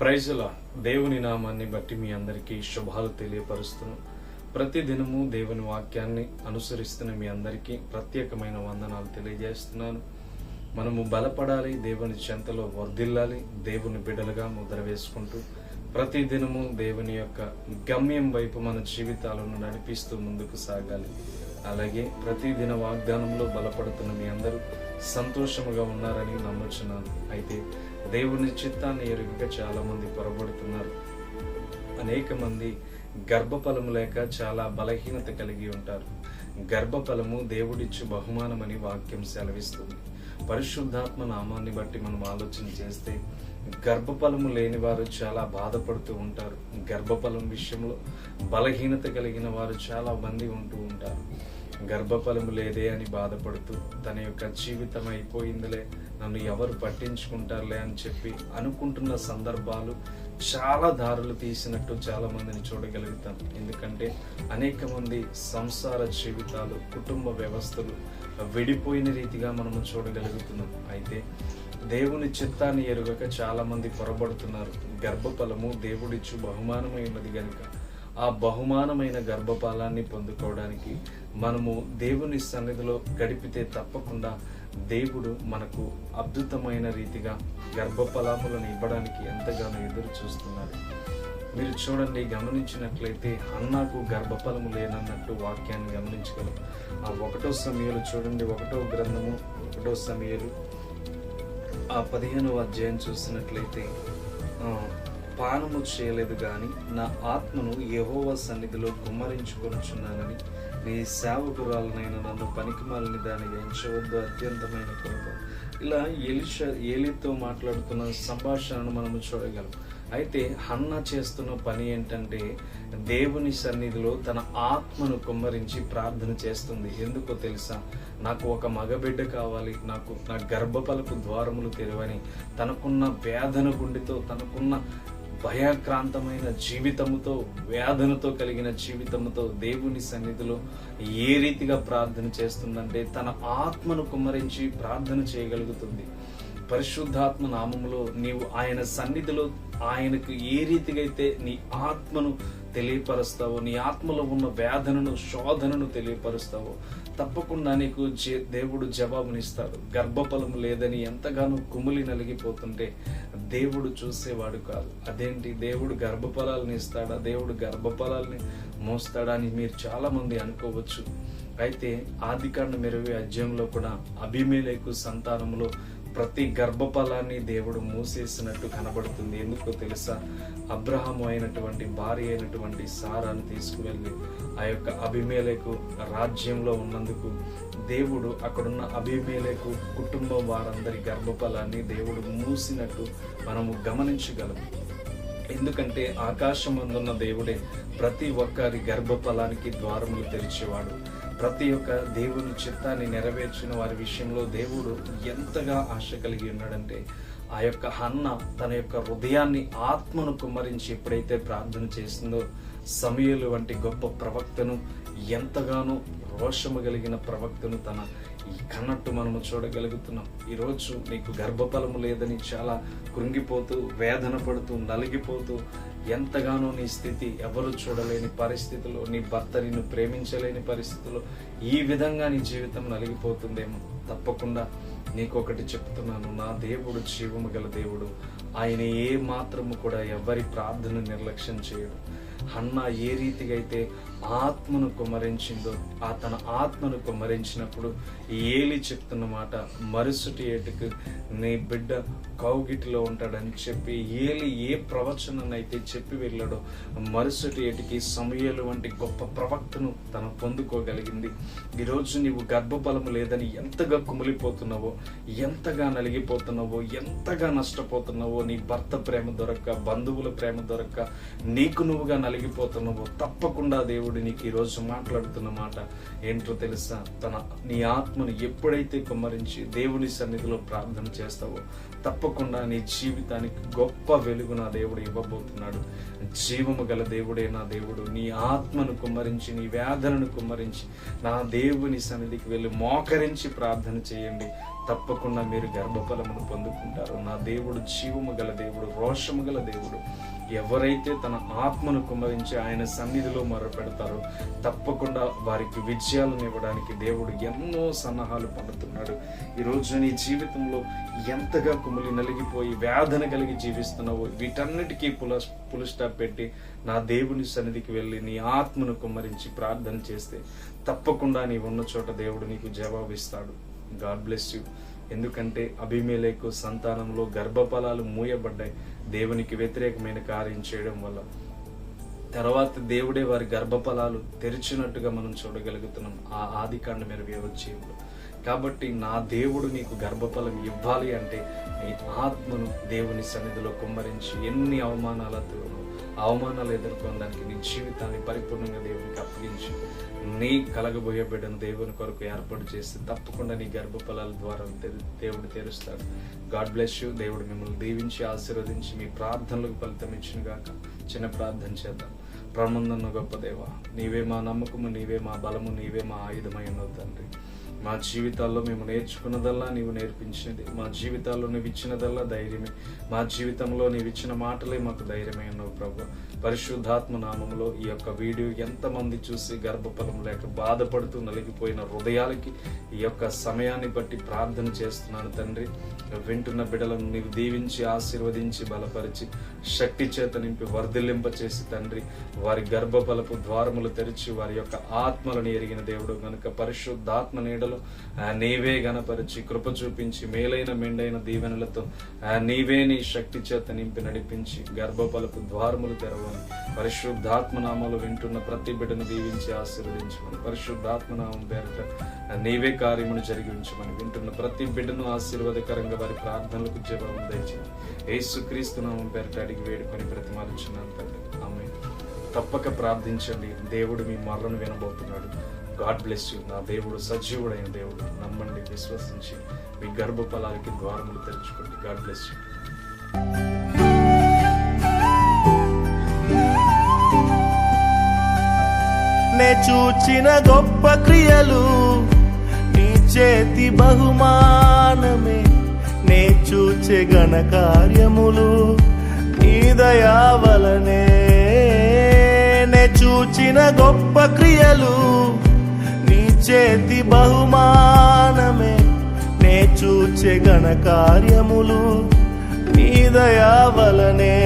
ప్రైజుల దేవుని నామాన్ని బట్టి మీ అందరికీ శుభాలు తెలియపరుస్తున్నాం. ప్రతి దినము దేవుని వాక్యాన్ని అనుసరిస్తున్న మీ అందరికీ ప్రత్యేకమైన వందనాలు తెలియజేస్తున్నాను. మనము బలపడాలి దేవుని చెంతలో వర్ధిల్లాలి దేవుని బిడలుగా ముద్ర వేసుకుంటూ ప్రతి దినము దేవుని యొక్క గమ్యం వైపు మన జీవితాలను నడిపిస్తూ ముందుకు సాగాలి. అలాగే ప్రతి దిన వాగ్దానంలో బలపడుతున్న మీ అందరూ సంతోషముగా ఉన్నారని నమ్ముచున్నాను. అయితే దేవుని చిత్తాన్ని ఎరుగక చాలామంది పొరబడుతున్నారు. అనేక మంది గర్భఫలము లేక చాలా బలహీనత కలిగి ఉంటారు. గర్భఫలము దేవుడిచ్చు బహుమానమని వాక్యం సెలవిస్తుంది. పరిశుద్ధాత్మ నామాన్ని బట్టి మనం ఆలోచన చేస్తే గర్భఫలము లేని వారు చాలా బాధపడుతూ ఉంటారు. గర్భఫలం విషయంలో బలహీనత కలిగిన వారు చాలా మంది ఉంటూ ఉంటారు. గర్భఫలము లేదే అని బాధపడుతూ తన యొక్క జీవితం అయిపోయిందిలే. నన్ను ఎవరు పట్టించుకుంటారులే అని చెప్పి అనుకుంటున్న సందర్భాలు చాలా దారులు తీసినట్టు చాలా మందిని చూడగలుగుతాం. ఎందుకంటే అనేక మంది సంసార జీవితాలు కుటుంబ వ్యవస్థలు విడిపోయిన రీతిగా మనము చూడగలుగుతున్నాం. అయితే దేవుని చిత్తాన్ని ఎరుగక చాలా మంది పొరబడుతున్నారు. గర్భఫలము దేవుడిచ్చు బహుమానమైనది గనుక. ఆ బహుమానమైన గర్భఫలాన్ని పొందుకోవడానికి మనము దేవుని సన్నిధిలో గడిపితే తప్పకుండా దేవుడు మనకు అద్భుతమైన రీతిగా గర్భఫలాములను ఇవ్వడానికి ఎంతగానో ఎదురు చూస్తున్నారు మీరు చూడండి గమనించినట్లయితే అన్నకు గర్భఫలము లేనన్నట్టు వాక్యాన్ని గమనించగలం. ఆ ఒకటో సమయాలు చూడండి ఒకటో గ్రంథము ఒకటో సమయాలు. ఆ పదిహేనవ అధ్యాయం చూసినట్లయితే పానము చేయలేదు కానీ నా ఆత్మను యహోవ సన్నిధిలో కుమ్మరించుకొనుచున్నానని నీ సేవకురాలనైనా నన్ను పనికిమాలని దాని ఎంచవద్దు అత్యంతమైన కోపం. ఇలా ఎలిష ఏలితో మాట్లాడుతున్న సంభాషణను మనము చూడగలం. అయితే హన్న చేస్తున్న పని ఏంటంటే దేవుని సన్నిధిలో తన ఆత్మను కుమ్మరించి ప్రార్థన చేస్తుంది. ఎందుకో తెలుసా? నాకు ఒక మగబిడ్డ కావాలి. నాకు నా గర్భఫలపు ద్వారములు తెరవని తనకున్న వేదన గుండెతో తనకున్న భయాక్రాంతమైన జీవితముతో వేదనతో కలిగిన జీవితముతో దేవుని సన్నిధిలో ఏ రీతిగా ప్రార్థన చేస్తుందంటే తన ఆత్మను కుమ్మరించి ప్రార్థన చేయగలుగుతుంది. పరిశుద్ధాత్మ నామములో నీవు ఆయన సన్నిధిలో ఆయనకు ఏ రీతిగా అయితే నీ ఆత్మను తెలియపరుస్తావో నీ ఆత్మలో ఉన్న వేదనను శోధనను తెలియపరుస్తావో తప్పకుండా నీకు జే- దేవుడు జవాబునిస్తాడు. గర్భఫలం లేదని ఎంతగానో కుమిలి నలిగిపోతుంటే దేవుడు చూసేవాడు కాదు. అదేంటి? దేవుడు గర్భఫలాలను ఇస్తాడా? దేవుడు గర్భఫలాల్ని మోస్తాడా అని మీరు చాలామంది అనుకోవచ్చు. అయితే ఆదికాండం ఇరవై అధ్యాయంలో కూడా అభిమేలకు సంతానములో ప్రతి గర్భఫలాన్ని దేవుడు మూసేసినట్టు కనబడుతుంది. ఎందుకో తెలుసా? అబ్రహం అయినటువంటి భార్య అయినటువంటి సారాను తీసుకువెళ్ళి ఆ యొక్క అభిమేలకు రాజ్యంలో ఉన్నందుకు దేవుడు అక్కడున్న అభిమేలకు కుటుంబం వారందరి గర్భఫలాన్ని దేవుడు మూసినట్టు మనము గమనించగలం ఎందుకంటే ఆకాశమందున్న దేవుడే ప్రతి ఒక్కరి గర్భఫలానికి ద్వారములు తెరిచేవాడు. ప్రతి ఒక్క దేవుని చిత్తాన్ని నెరవేర్చిన వారి విషయంలో దేవుడు ఎంతగా ఆశ కలిగి ఉన్నాడంటే ఆ యొక్క అన్న తన యొక్క హృదయాన్ని ఆత్మను కుమ్మరించి ఎప్పుడైతే ప్రార్థన చేసిందో సమయలు వంటి గొప్ప ప్రవక్తను ఎంతగానో రోషము కలిగిన ప్రవక్తను తన ఈ కన్నట్టు మనము చూడగలుగుతున్నాం. ఈరోజు నీకు గర్భఫలము లేదని చాలా కృంగిపోతూ వేదన పడుతూ నలిగిపోతూ ఎంతగానో నీ స్థితి ఎవరు చూడలేని పరిస్థితిలో నీ భర్త నిన్ను ప్రేమించలేని పరిస్థితిలో ఈ విధంగా నీ జీవితం నలిగిపోతుందేమో తప్పకుండా నీకొకటి చెప్తున్నాను. నా దేవుడు జీవము గల దేవుడు. ఆయన ఏ మాత్రము కూడా ఎవరి ప్రార్థన నిర్లక్ష్యం చేయడు. హన్న ఏ రీతిగా అయితే ఆత్మను కుమరించిందో ఆ తన ఆత్మను కుమరించినప్పుడు ఏలి చెప్తున్న మాట మరుసటి ఏటుకు నీ బిడ్డ కౌగిటిలో ఉంటాడని చెప్పి ఏలి ఏ ప్రవచననైతే చెప్పి వెళ్ళాడో మరుసటి ఏటికి సమయాలు వంటి గొప్ప ప్రవక్తను తను పొందుకోగలిగింది. ఈరోజు నీవు గర్భఫలము లేదని ఎంతగా కుమిలిపోతున్నావో ఎంతగా నలిగిపోతున్నావో ఎంతగా నష్టపోతున్నావో నీ భర్త ప్రేమ దొరక్క బంధువుల ప్రేమ దొరక్క నీకు నువ్వుగా నలిగి కలిగిపోతున్నావో తప్పకుండా దేవుడు నీకు ఈరోజు మాట్లాడుతున్న మాట ఏంటో తెలుసా? తన నీ ఆత్మను ఎప్పుడైతే కుమ్మరించి దేవుని సన్నిధిలో ప్రార్థన చేస్తావో తప్పకుండా నీ జీవితానికి గొప్ప వెలుగు నా దేవుడు ఇవ్వబోతున్నాడు. జీవము గల దేవుడే నా దేవుడు. నీ ఆత్మను కుమ్మరించి నీ వ్యాధులను కుమ్మరించి నా దేవుని సన్నిధికి వెళ్ళి మోకరించి ప్రార్థన చేయండి. తప్పకుండా మీరు గర్భఫలమును పొందుకుంటారు. నా దేవుడు జీవము గల దేవుడు రోషము గల దేవుడు. ఎవరైతే తన ఆత్మను కుమ్మరించి ఆయన సన్నిధిలో మొరపెడతారో తప్పకుండా వారికి విజయాలను ఇవ్వడానికి దేవుడు ఎన్నో సన్నాహాలు పడుతున్నాడు ఈరోజు నీ జీవితంలో ఎంతగా కుమిలి నలిగిపోయి వేదన కలిగి జీవిస్తున్నావో వీటన్నిటికీ పుల పులు స్టాప్ పెట్టి నా దేవుని సన్నిధికి వెళ్ళి నీ ఆత్మను కుమ్మరించి ప్రార్థన చేస్తే తప్పకుండా నీ ఉన్న చోట దేవుడు నీకు జవాబిస్తాడు. God bless you. ఎందుకంటే అభిమేలకు సంతానంలో గర్భఫలాలు మూయబడ్డాయి. దేవునికి వ్యతిరేకమైన కార్యం చేయడం వల్ల. తర్వాత దేవుడే వారి గర్భఫలాలు తెరిచినట్టుగా మనం చూడగలుగుతున్నాం. ఆ ఆది కాండం ఇరవై వచ్చేప్పుడు కాబట్టి నా దేవుడు నీకు గర్భఫలం ఇవ్వాలి అంటే నీ ఆత్మను దేవుని సన్నిధిలో కుమ్మరించి ఎన్ని అవమానాలతో అవమానాలు ఎదుర్కొనడానికి నీ జీవితాన్ని పరిపూర్ణంగా దేవునికి అప్పగించి నీ కలగబోయే బిడ్డను దేవుని కొరకు ఏర్పాటు చేసి తప్పకుండా నీ గర్భఫలాల ద్వారా దేవుడు తెరుస్తాడు. God bless you. దేవుడు మిమ్మల్ని దీవించి ఆశీర్వదించి మీ ప్రార్థనలకు ఫలితం ఇచ్చిన గాక చిన్న ప్రార్థన చేద్దాం. ప్రమందన్న గొప్ప దేవ. నీవే మా నమ్మకము నీవే మా బలము నీవే మా ఆయుధమై ఉన్నావు తండ్రి. మా జీవితాల్లో మేము నేర్చుకున్నదల్లా నీవు నేర్పించినది. మా జీవితాల్లో నువ్వు ఇచ్చినదల్లా ధైర్యమే. మా జీవితంలో నీవు ఇచ్చిన మాటలే మాకు ధైర్యమే ఉన్నావు ప్రభు. పరిశుద్ధాత్మ నామంలో ఈ యొక్క వీడియో ఎంతమంది చూసి గర్భఫలం లేక బాధపడుతూ నలిగిపోయిన హృదయాలకి ఈ యొక్క సమయాన్ని బట్టి ప్రార్థన చేస్తున్నాను తండ్రి. వింటున్న బిడలను నీవు దీవించి ఆశీర్వదించి బలపరిచి శక్తి చేత నింపి వర్ధిల్లింప చేసి తండ్రి. వారి గర్భఫలపు ద్వారములు తెరిచి వారి యొక్క ఆత్మలను ఎరిగిన దేవుడు కనుక పరిశుద్ధాత్మ నీడలో నీవే గనపరిచి కృప చూపించి మేలైన మెండైన దీవెనలతో నీవే నీ శక్తి చేత నింపి నడిపించి గర్భఫలపు ద్వారములు తెరవ పరిశుద్ధాత్మ పరిశుద్ధాత్మనామాలు వింటున్న ప్రతి బిడ్డను దీవించి ఆశీర్వదించమని పరిశుద్ధాత్మనామం పేరిట నీవే కార్యమును జరిగించమని వింటున్న ప్రతి బిడ్డను ఆశీర్వాదకరంగా వారి ప్రార్థనలకు జవాబు దయచేయండి. ఏసుక్రీస్తు నామం పేరట అడిగి వేడుకొని ప్రతిమాలుచున్నాను తండ్రి. ఆమె తప్పక ప్రార్థించండి. దేవుడు మీ మరణను వినబోతున్నాడు. God bless you. నా దేవుడు సజీవుడైన దేవుడు. నమ్మండి విశ్వసించి మీ గర్భఫలానికి ద్వారములు తెరుచుకోండి. God bless you. చూచిన గొప్ప క్రియలు నీ చేతి బహుమానమే. నే చూచే ఘన కార్యములు నీ దయా వలనే. నే చూచిన గొప్ప క్రియలు నీ చేతి బహుమానమే. నే చూచే ఘన కార్యములు నీ దయా వలనే.